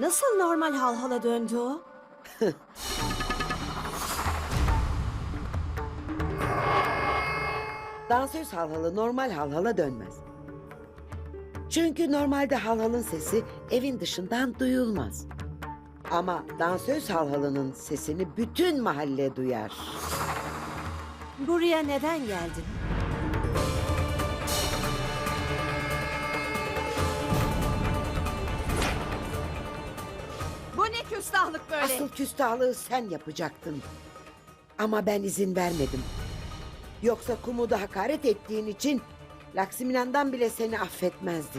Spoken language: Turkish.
Nasıl normal halhala döndü o? Dansöz halhalı normal halhala dönmez. Çünkü normalde halhalın sesi evin dışından duyulmaz. Ama dansöz halhalının sesini bütün mahalle duyar. Buraya neden geldin? Bu ne küstahlık böyle? Asıl küstahlığı sen yapacaktın. Ama ben izin vermedim. Yoksa Kumud'a hakaret ettiğin için Laksiminan'dan bile seni affetmezdi.